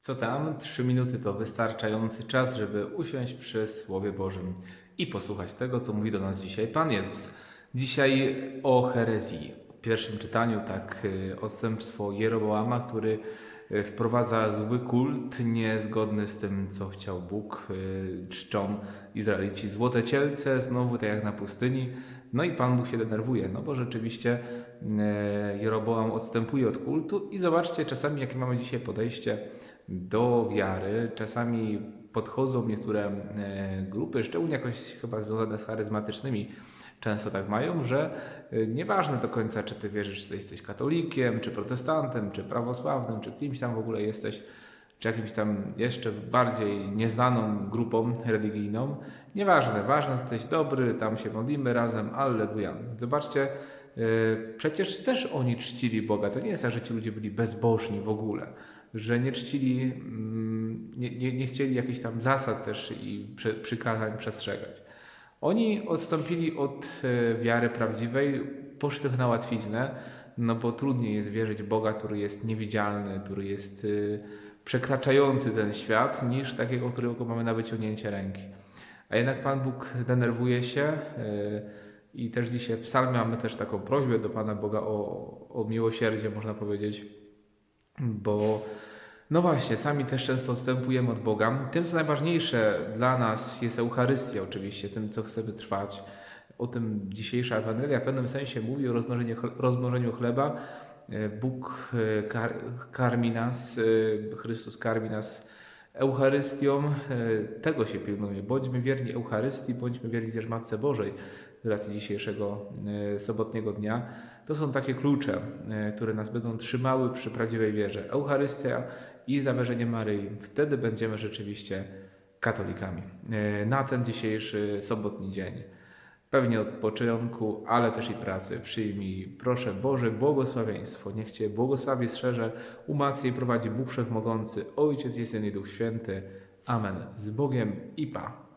Co tam? Trzy minuty to wystarczający czas, żeby usiąść przy Słowie Bożym i posłuchać tego, co mówi do nas dzisiaj Pan Jezus. Dzisiaj o herezji. W pierwszym czytaniu tak y, odstępstwo Jeroboama, który wprowadza zły kult niezgodny z tym, co chciał Bóg. Y, Czczą Izraelici złote cielce, znowu tak jak na pustyni. No i Pan Bóg się denerwuje, no bo rzeczywiście e, Jeroboam odstępuje od kultu i zobaczcie czasami, jakie mamy dzisiaj podejście do wiary. Czasami podchodzą niektóre e, grupy, szczególnie jakoś chyba związane z charyzmatycznymi, często tak mają, że e, nieważne do końca, czy ty wierzysz, czy ty jesteś katolikiem, czy protestantem, czy prawosławnym, czy kimś tam w ogóle jesteś, czy jakimś tam jeszcze bardziej nieznaną grupą religijną. Nieważne, ważne, jesteś dobry, tam się modlimy razem, alleluja. Zobaczcie, yy, przecież też oni czcili Boga. To nie jest tak, że ci ludzie byli bezbożni w ogóle, że nie czcili, mm, nie, nie, nie chcieli jakichś tam zasad też i prze, przykazań przestrzegać. Oni odstąpili od e, wiary prawdziwej, poszli trochę na łatwiznę, no bo trudniej jest wierzyć Boga, który jest niewidzialny, który jest y, przekraczający ten świat, niż takiego, którego mamy na wyciągnięcie ręki. A jednak Pan Bóg denerwuje się y, i też dzisiaj w psalmie mamy też taką prośbę do Pana Boga o, o miłosierdzie, można powiedzieć, bo no właśnie, sami też często odstępujemy od Boga. Tym, co najważniejsze dla nas jest Eucharystia oczywiście, tym, co chcemy trwać. O tym dzisiejsza Ewangelia w pewnym sensie mówi o rozmnożeniu, rozmnożeniu chleba. E, Bóg e, kar, karmi nas, e, Chrystus karmi nas Eucharystią. Tego się pilnuje. Bądźmy wierni Eucharystii, bądźmy wierni też Matce Bożej z racji dzisiejszego sobotniego dnia. To są takie klucze, które nas będą trzymały przy prawdziwej wierze. Eucharystia i zawierzenie Maryi. Wtedy będziemy rzeczywiście katolikami. Na ten dzisiejszy sobotni dzień. Pewnie odpoczynku, ale też i pracy. Przyjmij, proszę Boże, błogosławieństwo. Niech Cię błogosławi, strzeże, umacnia i prowadzi Bóg Wszechmogący, Ojciec, Syn i Duch Święty. Amen. Z Bogiem i Pa.